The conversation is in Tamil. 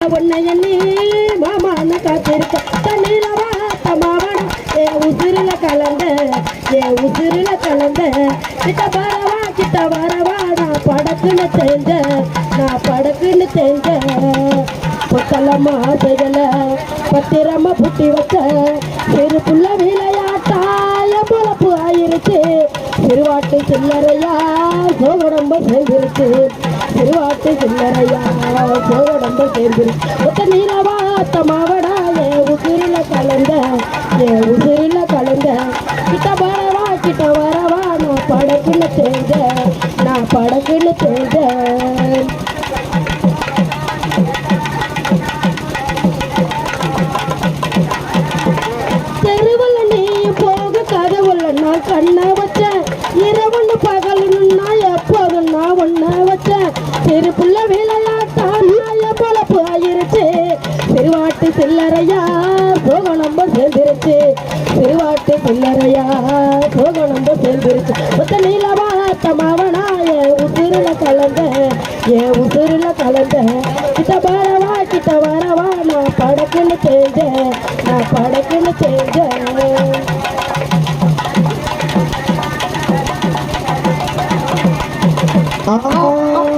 உன்னை எண்ணி மாமான காத்திருக்க. தண்ணீர வாத்த மாவன ஏ உசிரில கலந்த ஏ உசிரில கலந்த. கிட்ட வரவா கிட்ட வரவா நான் படக்குன்னு தெரிஞ்ச நான் படக்குன்னு தெரிஞ்ச பொத்தலம்மா செய்யல பத்திரமா புட்டி வச்ச சிறு புள்ள விளையாட்டாய பொழப்பு ஆயிருச்சு. சிறுவாட்டு சில்லறையா சோகடம்ப செஞ்சிருச்சு சிறுவாட்டு சில்லறையா சோகடம்ப சேர்ந்து ஒத்த நீலவாத்த மாவடா ஏ உசிரில கலந்த ஏ உசிரில கலந்த கிட்ட வரவா கிட்ட வரவா நான் படக்குன்னு தெரிஞ்ச நான் படக்குன்னு தெரிஞ்ச தெருவில் நீ போக கதவுள்ள நான் கண்ணை வச்ச இரவு பகலுன்னு நான் எப்போதும் நான் ஒன்ன தெரு புள்ள விளையாட்டா போல பொழப்பு ஆயிருச்சு. திருவாட்டு சில்லறையா சோக நம்ப சேர்ந்துருச்சு. திருவாட்டு சில்லறையா சோக நம்ப சேர்ந்துருச்சு மொத்த நீலவாத்தமாவனா என் உசுருல கலந்த என் உசுருல கலந்த. கிட்ட வரவா கிட்ட வரவா நான் படக்குன்னு செஞ்சேன் நான் படக்குன்னு செஞ்சேன். Oh. பொம்பளைங்க